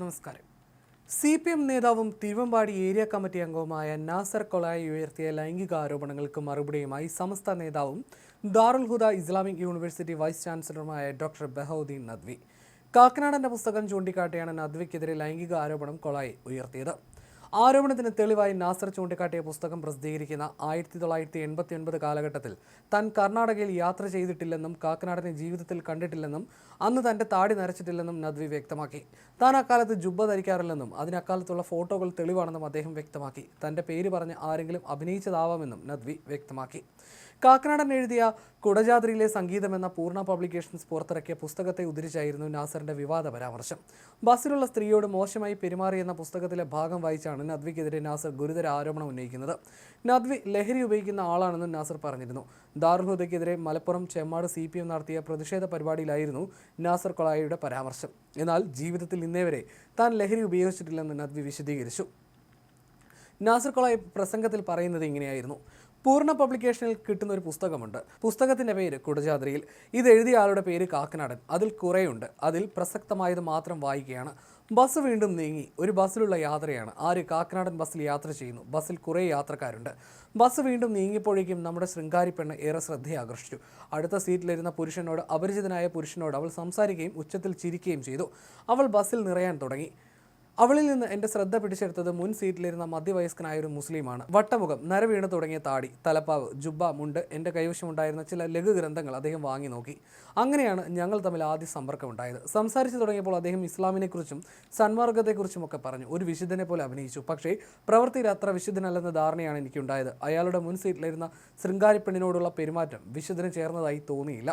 നമസ്കാരം. C P M നേതാവും Thiruvambady area committee അംഗവുമായ നാസർ കൊളായി ഉയർത്തിയ ലൈംഗിക ആരോപണങ്ങൾക്ക് മറുപടിയുമായി സമസ്ത നേതാവും Darul Huda Islamic university vice ചാൻസലറുമായ doctor Bahauddeen Nadvi. കാക്കനാടന്റെ പുസ്തകം ചൂണ്ടിക്കാട്ടിയാണ് നദ്വിക്കെതിരെ ലൈംഗിക ആരോപണം കൊളായി ഉയർത്തിയത്. ആരോപണത്തിന് തെളിവായി നാസർ ചൂണ്ടിക്കാട്ടിയ പുസ്തകം പ്രസിദ്ധീകരിക്കുന്ന ആയിരത്തി തൊള്ളായിരത്തി എൺപത്തി ഒൻപത് കാലഘട്ടത്തിൽ താൻ കർണാടകയിൽ യാത്ര ചെയ്തിട്ടില്ലെന്നും കാക്കനാടിനെ ജീവിതത്തിൽ കണ്ടിട്ടില്ലെന്നും അന്ന് തന്റെ താടി നരച്ചിട്ടില്ലെന്നും നദ്വി വ്യക്തമാക്കി. താൻ അക്കാലത്ത് ജുബ്ബ ധരിക്കാറില്ലെന്നും അതിനക്കാലത്തുള്ള ഫോട്ടോകൾ തെളിവാണെന്നും അദ്ദേഹം വ്യക്തമാക്കി. തന്റെ പേര് പറഞ്ഞ് ആരെങ്കിലും അഭിനയിച്ചതാവാമെന്നും നദ്വി വ്യക്തമാക്കി. കാക്കനാടൻ എഴുതിയ കുടജാദ്രിയിലെ സംഗീതം എന്ന പൂർണ പബ്ലിക്കേഷൻസ് പുറത്തിറക്കിയ പുസ്തകത്തെ ഉദ്ധരിച്ചായിരുന്നു നാസറിന്റെ വിവാദ പരാമർശം. ബസ്സിലുള്ള സ്ത്രീയോട് മോശമായി പെരുമാറിയെന്ന പുസ്തകത്തിലെ ഭാഗം വായിച്ചാണ് നദ്വിക്കെതിരെ നാസർ ഗുരുതര ആരോപണം ഉന്നയിക്കുന്നത്. നദ്വി ലഹരി ഉപയോഗിക്കുന്ന ആളാണെന്നും നാസർ പറഞ്ഞിരുന്നു. ദാറുൽഹുദയ്ക്കെതിരെ Malappuram Chemmad C P M നടത്തിയ പ്രതിഷേധ പരിപാടിയിലായിരുന്നു നാസർ കൊളായയുടെ പരാമർശം. എന്നാൽ ജീവിതത്തിൽ ഇന്നേ വരെ താൻ ലഹരി ഉപയോഗിച്ചിട്ടില്ലെന്ന് നദ്വി വിശദീകരിച്ചു. നാസർ കൊളായ പ്രസംഗത്തിൽ പറയുന്നത് ഇങ്ങനെയായിരുന്നു. പൂർണ പബ്ലിക്കേഷനിൽ കിട്ടുന്ന ഒരു പുസ്തകമുണ്ട്. പുസ്തകത്തിന്റെ പേര് കുടജാദ്രിയിൽ ഇത് എഴുതിയ ആളുടെ പേര് കാക്കനാടൻ. അതിൽ കുറേയുണ്ട്. അതിൽ പ്രസക്തമായത് മാത്രം വായിക്കുകയാണ്. ബസ് വീണ്ടും നീങ്ങി. ഒരു ബസ്സിലുള്ള യാത്രയാണ്. ആര് കാക്കനാടൻ ബസ്സിൽ യാത്ര ചെയ്യുന്നു. ബസ്സിൽ കുറേ യാത്രക്കാരുണ്ട്. ബസ് വീണ്ടും നീങ്ങിയപ്പോഴേക്കും നമ്മുടെ ശൃംഗാരി പെണ്ണ് ഏറെ ശ്രദ്ധയെ ആകർഷിച്ചു അടുത്ത സീറ്റിലിരുന്ന പുരുഷനോട് അപരിചിതനായ പുരുഷനോട് അവൾ സംസാരിക്കുകയും ഉച്ചത്തിൽ ചിരിക്കുകയും ചെയ്തു. അവൾ ബസ്സിൽ നിറയാൻ തുടങ്ങി. അവളിൽ നിന്ന് എന്റെ ശ്രദ്ധ പിടിച്ചെടുത്തത് മുൻ സീറ്റിലിരുന്ന മധ്യവയസ്കനായ ഒരു മുസ്ലിമാണ്. വട്ടമുഖം നരവീണ് തുടങ്ങിയ താടി തലപ്പാവ് ജുബ മുണ്ട് എന്റെ കൈവശമുണ്ടായിരുന്ന ചില ലഘു ഗ്രന്ഥങ്ങൾ അദ്ദേഹം വാങ്ങി നോക്കി. അങ്ങനെയാണ് ഞങ്ങൾ തമ്മിൽ ആദ്യ സമ്പർക്കമുണ്ടായത് സംസാരിച്ചു തുടങ്ങിയപ്പോൾ അദ്ദേഹം ഇസ്ലാമിനെക്കുറിച്ചും സന്മാർഗത്തെക്കുറിച്ചും ഒക്കെ പറഞ്ഞു. ഒരു വിശുദ്ധനെ പോലെ അഭിനയിച്ചു. പക്ഷേ പ്രവൃത്തിയിൽ അത്ര വിശുദ്ധനല്ലെന്ന ധാരണയാണ് എനിക്കുണ്ടായത്. അയാളുടെ മുൻ സീറ്റിലിരുന്ന ശൃംഗാരി പെണ്ണിനോടുള്ള പെരുമാറ്റം വിശുദ്ധന് ചേർന്നതായി തോന്നിയില്ല.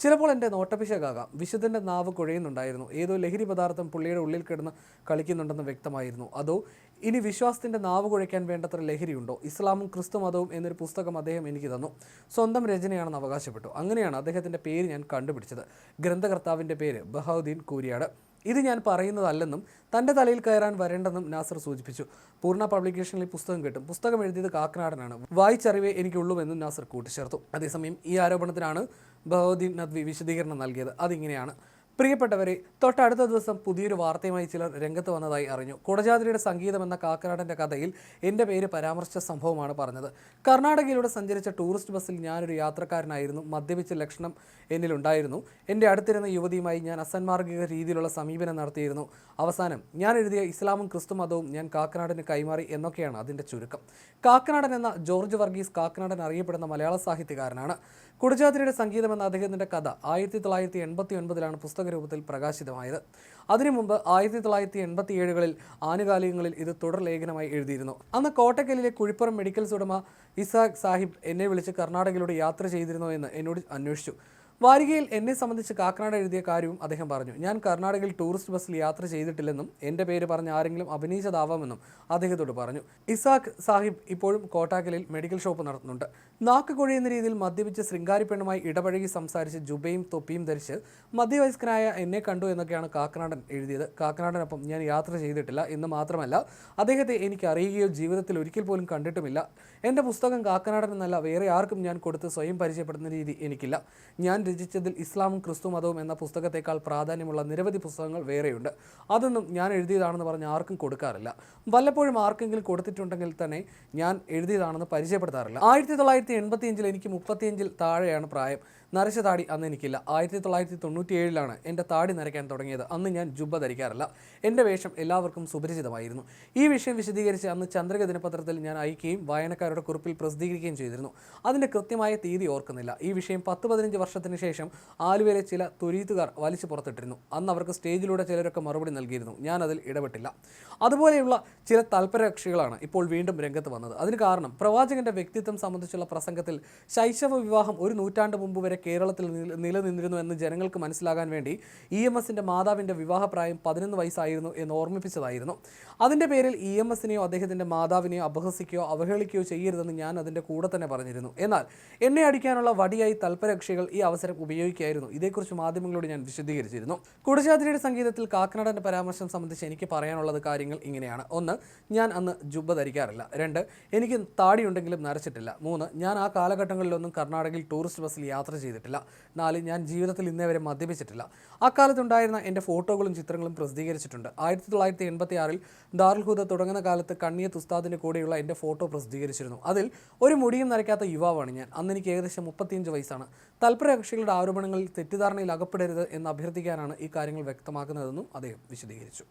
ചിലപ്പോൾ എന്റെ നോട്ടപ്പിശകാകാം വിശുദ്ധന്റെ നാവ് കുഴയുന്നുണ്ടായിരുന്നു. ഏതോ ലഹരി പദാർത്ഥം പുള്ളിയുടെ ഉള്ളിൽ കിടന്ന് കളിക്കുന്നുണ്ടെന്ന് വ്യക്തമായിരുന്നു. അതോ ഇനി വിശ്വാസത്തിന്റെ നാവ് കുഴയ്ക്കാൻ വേണ്ടത്ര ലഹരിയുണ്ടോ? ഇസ്ലാമും ക്രിസ്തു മതവും എന്നൊരു പുസ്തകം അദ്ദേഹം എനിക്ക് തന്നു. സ്വന്തം രചനയാണെന്ന് അവകാശപ്പെട്ടു. അങ്ങനെയാണ് അദ്ദേഹത്തിന്റെ പേര് ഞാൻ കണ്ടുപിടിച്ചത്. ഗ്രന്ഥകർത്താവിന്റെ പേര് ബഹൗദ്ദീൻ കൂരിയാട്. ഇത് ഞാൻ പറയുന്നതല്ലെന്നും തന്റെ തലയിൽ കയറാൻ വരേണ്ടെന്നും നാസർ സൂചിപ്പിച്ചു. പൂർണ പബ്ലിക്കേഷനിൽ പുസ്തകം കിട്ടും. പുസ്തകം എഴുതിയത് കാക്കനാടനാണ്. വായിച്ചറിവേ എനിക്കുള്ളൂവെന്നും നാസർ കൂട്ടിച്ചേർത്തു. അതേസമയം ഈ ആരോപണത്തിനാണ് ബഹോദ്ദീൻ നദ്വി വിശദീകരണം നൽകിയത്. അതിങ്ങനെയാണ്. പ്രിയപ്പെട്ടവരെ തൊട്ടടുത്ത ദിവസം പുതിയൊരു വാർത്തയുമായി ചിലർ രംഗത്ത് വന്നതായി അറിഞ്ഞു. കുടജാതിരിയുടെ സംഗീതം എന്ന കാക്കനാടന്റെ കഥയിൽ എന്റെ പേര് പരാമർശിച്ച സംഭവമാണ് പറഞ്ഞത്. കർണാടകയിലൂടെ സഞ്ചരിച്ച ടൂറിസ്റ്റ് ബസ്സിൽ ഞാനൊരു യാത്രക്കാരനായിരുന്നു. മദ്യപിച്ച ലക്ഷണം എന്നിലുണ്ടായിരുന്നു. എന്റെ അടുത്തിരുന്ന യുവതിയുമായി ഞാൻ അസന്മാർഗിക രീതിയിലുള്ള സമീപനം നടത്തിയിരുന്നു. അവസാനം ഞാൻ എഴുതിയ ഇസ്ലാമും ക്രിസ്തു മതവും ഞാൻ കാക്കനാടന് കൈമാറി എന്നൊക്കെയാണ് അതിന്റെ ചുരുക്കം. കാക്കനാടൻ എന്ന ജോർജ് വർഗീസ് കാക്കനാടൻ അറിയപ്പെടുന്ന മലയാള സാഹിത്യകാരനാണ്. കുടജാതിരിയുടെ സംഗീതം എന്ന അദ്ദേഹത്തിന്റെ കഥ ആയിരത്തി തൊള്ളായിരത്തി എൺപത്തി ഒൻപതിലാണ് പുസ്തക രൂപത്തിൽ പ്രകാശിതമായത്. അതിനു മുമ്പ് ആയിരത്തി തൊള്ളായിരത്തി എൺപത്തി ഏഴുകളിൽ ആനുകാലികങ്ങളിൽ ഇത് തുടർ ലേഖനമായി എഴുതിയിരുന്നു. അന്ന് കോട്ടക്കലിലെ കുഴിപ്പുറം മെഡിക്കൽസ് ഉടമ ഇസാഖ് സാഹിബ് എന്നെ വിളിച്ച് കർണാടകയിലൂടെ യാത്ര ചെയ്തിരുന്നോ എന്ന് എന്നോട് അന്വേഷിച്ചു. വാരികയിൽ എന്നെ സംബന്ധിച്ച് കാക്കനാട് എഴുതിയ കാര്യവും അദ്ദേഹം പറഞ്ഞു. ഞാൻ കർണാടകയിൽ ടൂറിസ്റ്റ് ബസ്സിൽ യാത്ര ചെയ്തിട്ടില്ലെന്നും എന്റെ പേര് പറഞ്ഞ് ആരെങ്കിലും അഭിനയിച്ചതാവാമെന്നും അദ്ദേഹത്തോട് പറഞ്ഞു. ഇസാഖ് സാഹിബ് ഇപ്പോഴും കോട്ടാക്കലിൽ മെഡിക്കൽ ഷോപ്പ് നടത്തുന്നുണ്ട്. നാക്ക് കൊഴിയുന്ന രീതിയിൽ മദ്യപിച്ച് ശൃംഗാരി പെണ്ണുമായി ഇടപഴകി സംസാരിച്ച് ജുബയും തൊപ്പിയും ധരിച്ച് മധ്യവയസ്കനായ എന്നെ കണ്ടു എന്നൊക്കെയാണ് കാക്കനാടൻ എഴുതിയത്. കാക്കനാടനൊപ്പം ഞാൻ യാത്ര ചെയ്തിട്ടില്ല എന്ന് മാത്രമല്ല അദ്ദേഹത്തെ എനിക്ക് അറിയുകയോ ജീവിതത്തിൽ ഒരിക്കൽ പോലും കണ്ടിട്ടുമില്ല. എന്റെ പുസ്തകം കാക്കനാടൻ എന്നല്ല വേറെ ആർക്കും ഞാൻ കൊടുത്ത് സ്വയം പരിചയപ്പെടുന്ന രീതി എനിക്കില്ല. ഞാൻ രചിച്ചതിൽ ഇസ്ലാമും ക്രിസ്തു മതവും എന്ന പുസ്തകത്തേക്കാൾ പ്രാധാന്യമുള്ള നിരവധി പുസ്തകങ്ങൾ വേറെയുണ്ട്. അതൊന്നും ഞാൻ എഴുതിയതാണെന്ന് പറഞ്ഞ് ആർക്കും കൊടുക്കാറില്ല. വല്ലപ്പോഴും ആർക്കെങ്കിലും കൊടുത്തിട്ടുണ്ടെങ്കിൽ തന്നെ ഞാൻ എഴുതിയതാണെന്ന് പരിചയപ്പെടുത്താറില്ല. ആയിരത്തി തൊള്ളായിരത്തി എൺപത്തിയഞ്ചിൽ എനിക്ക് മുപ്പത്തിയഞ്ചിൽ താഴെയാണ് പ്രായം. നരച്ച താടി അന്ന് എനിക്കില്ല. ആയിരത്തി തൊള്ളായിരത്തി തൊണ്ണൂറ്റി ഏഴിലാണ് എന്റെ താടി നരയ്ക്കാൻ തുടങ്ങിയത്. അന്ന് ഞാൻ ജുബ്ബ ധരിക്കാറില്ല. എന്റെ വേഷം എല്ലാവർക്കും സുപരിചിതമായിരുന്നു. ഈ വിഷയം വിശദീകരിച്ച് അന്ന് ചന്ദ്രിക ദിനപത്രത്തിൽ ഞാൻ അയക്കുകയും വായനക്കാരുടെ കുറിപ്പിൽ പ്രസിദ്ധീകരിക്കുകയും ചെയ്തിരുന്നു. അതിന്റെ കൃത്യമായ തീയതി ഓർക്കുന്നില്ല. ഈ വിഷയം പത്ത് പതിനഞ്ച് വർഷത്തിന് ശേഷം ആലുവയിലെ ചില തുരീത്തുകാർ വലിച്ചു പുറത്തിട്ടിരുന്നു. അന്ന് അവർക്ക് സ്റ്റേജിലൂടെ ചിലരൊക്കെ മറുപടി നൽകിയിരുന്നു. ഞാൻ അതിൽ ഇടപെട്ടില്ല. അതുപോലെയുള്ള ചില തൽപരകക്ഷികളാണ് ഇപ്പോൾ വീണ്ടും രംഗത്ത് വന്നത്. അതിന് കാരണം പ്രവാചകന്റെ വ്യക്തിത്വം സംബന്ധിച്ചുള്ള പ്രസംഗത്തിൽ ശൈശവ വിവാഹം ഒരു നൂറ്റാണ്ട് മുമ്പ് വരെ കേരളത്തിൽ നില- നിലനിന്നിരുന്നു എന്ന് ജനങ്ങൾക്ക് മനസ്സിലാകാൻ വേണ്ടി ഇ എം എസിന്റെ മാതാവിന്റെ വിവാഹപ്രായം പതിനൊന്ന് വയസ്സായിരുന്നു എന്ന് ഓർമ്മിപ്പിച്ചതായിരുന്നു. അതിന്റെ പേരിൽ ഇ എം എസിനെയോ അദ്ദേഹത്തിന്റെ മാതാവിനെയോ അപഹസിക്കുകയോ അവഹേളിക്കുകയോ ചെയ്യരുതെന്ന് ഞാൻ അതിന്റെ കൂടെ തന്നെ പറഞ്ഞിരുന്നു. എന്നാൽ എന്നെ അടിക്കാനുള്ള വടിയായി തൽപരകക്ഷികൾ ഈ അവസരം ഉപയോഗിക്കുകയായിരുന്നു. ഇതേക്കുറിച്ച് മാധ്യമങ്ങളോട് ഞാൻ വിശദീകരിച്ചിരുന്നു. കുടശാദ്രിയുടെ സംഗീതത്തിൽ കാക്കനാടന്റെ പരാമർശം സംബന്ധിച്ച് എനിക്ക് പറയാനുള്ളത് കാര്യങ്ങൾ ഇങ്ങനെയാണ്. ഒന്ന് ഞാൻ അന്ന് ജുബ്ബ ധരിക്കാറില്ല. രണ്ട് എനിക്ക് താടിയുണ്ടെങ്കിലും നരച്ചിട്ടില്ല. മൂന്ന് ഞാൻ ആ കാലഘട്ടങ്ങളിലൊന്നും കർണാടകയിൽ ടൂറിസ്റ്റ് ബസ്സിൽ യാത്ര ചെയ്തിട്ടില്ല. ചെയ്തിട്ടില്ല. നാല് ഞാൻ ജീവിതത്തിൽ ഇന്നേ വരെ മദ്യപിച്ചിട്ടില്ല. അക്കാലത്തുണ്ടായിരുന്ന എന്റെ ഫോട്ടോകളും ചിത്രങ്ങളും പ്രസിദ്ധീകരിച്ചിട്ടുണ്ട്. ആയിരത്തി തൊള്ളായിരത്തി എൺപത്തി ആറിൽ ദാറുൽഹുദ തുടങ്ങുന്ന കാലത്ത് കണ്ണിയത്ത് ഉസ്താദിന്റെ കൂടെയുള്ള എന്റെ ഫോട്ടോ പ്രസിദ്ധീകരിച്ചിരുന്നു. അതിൽ ഒരു മുടിയും നരയ്ക്കാത്ത യുവാവാണ് ഞാൻ. അന്ന് എനിക്ക് ഏകദേശം മുപ്പത്തിയഞ്ച് വയസ്സാണ്. തൽപര കക്ഷികളുടെ ആരോപണങ്ങളിൽ തെറ്റിദ്ധാരണയിൽ അകപ്പെടരുത് എന്ന് അഭ്യർത്ഥിക്കാനാണ് ഈ കാര്യങ്ങൾ വ്യക്തമാക്കുന്നതെന്നും അദ്ദേഹം വിശദീകരിച്ചു.